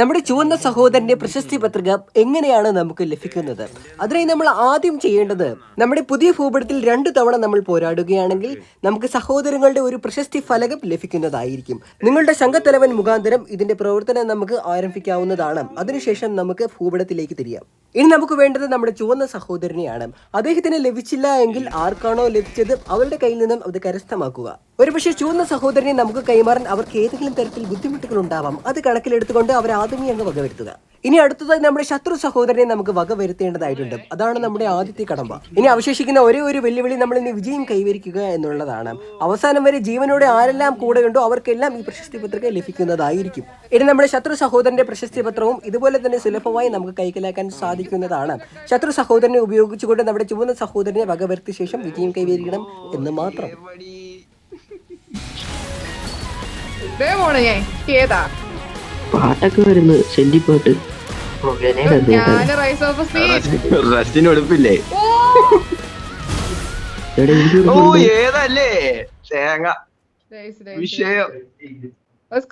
നമ്മുടെ ചുവന്ന സഹോദരന്റെ പ്രശസ്തി പത്രിക എങ്ങനെയാണ് നമുക്ക് ലഭിക്കുന്നത്? അതിനായി നമ്മൾ ആദ്യം ചെയ്യേണ്ടത് നമ്മുടെ പുതിയ ഭൂപടത്തിൽ രണ്ടു തവണ നമ്മൾ പോരാടുകയാണെങ്കിൽ നമുക്ക് സഹോദരങ്ങളുടെ ഒരു പ്രശസ്തി ഫലകം ലഭിക്കുന്നതായിരിക്കും. നിങ്ങളുടെ സംഘത്തലവൻ മുഖാന്തരം ഇതിന്റെ പ്രവർത്തനം നമുക്ക് ആരംഭിക്കാവുന്നതാണ്. അതിനുശേഷം നമുക്ക് ഭൂപടത്തിലേക്ക് തിരിയാം. ഇനി നമുക്ക് വേണ്ടത് നമ്മുടെ ചുവന്ന സഹോദരനെയാണ്. അദ്ദേഹത്തിന് ലഭിച്ചില്ല എങ്കിൽ ആർക്കാണോ ലഭിച്ചത് അവരുടെ കയ്യിൽ നിന്നും അത് കരസ്ഥമാക്കുക. ഒരുപക്ഷെ ചുവന്ന സഹോദരനെ നമുക്ക് കൈമാറാൻ അവർക്ക് ഏതെങ്കിലും തരത്തിൽ ബുദ്ധിമുട്ടുകൾ ഉണ്ടാവാം. അത് കണക്കിലെടുത്തുകൊണ്ട് അവർ ആദ്യമേ അങ്ങ് വകവരുത്തുക. ഇനി അടുത്തതായി നമ്മുടെ ശത്രു സഹോദരനെ നമുക്ക് വക വരുത്തേണ്ടതായിട്ടുണ്ട്. അതാണ് നമ്മുടെ ആദ്യത്തെ കടമ്പ. ഇനി അവശേഷിക്കുന്ന ഒരേ ഒരു വെല്ലുവിളി നമ്മൾ ഇനി വിജയം കൈവരിക്കുക എന്നുള്ളതാണ്. അവസാനം വരെ ജീവനോടെ ആരെല്ലാം കൂടെ ഉണ്ടോ അവർക്കെല്ലാം ഈ പ്രശസ്തി പത്രിക ലഭിക്കുന്നതായിരിക്കും. ഇനി നമ്മുടെ ശത്രു സഹോദരന്റെ പ്രശസ്തി പത്രവും ഇതുപോലെ തന്നെ സുലഭമായി നമുക്ക് കൈക്കലാക്കാൻ സാധിക്കുന്നതാണ്. ശത്രു സഹോദരനെ ഉപയോഗിച്ചുകൊണ്ട് നമ്മുടെ ചുവന്ന സഹോദരനെ വകവരുത്തിയ ശേഷം വിജയം കൈവരിക്കണം എന്ന് മാത്രം. ഏതാ? പാട്ടൊക്കെ വരുന്നത് സ്പീഡ് റസ്റ്റിന് ഉടുപ്പില്ലേ ഓ. ഏതല്ലേ? തേങ്ങ. വിഷയം. സ്ക്രീൻഷോട്ട്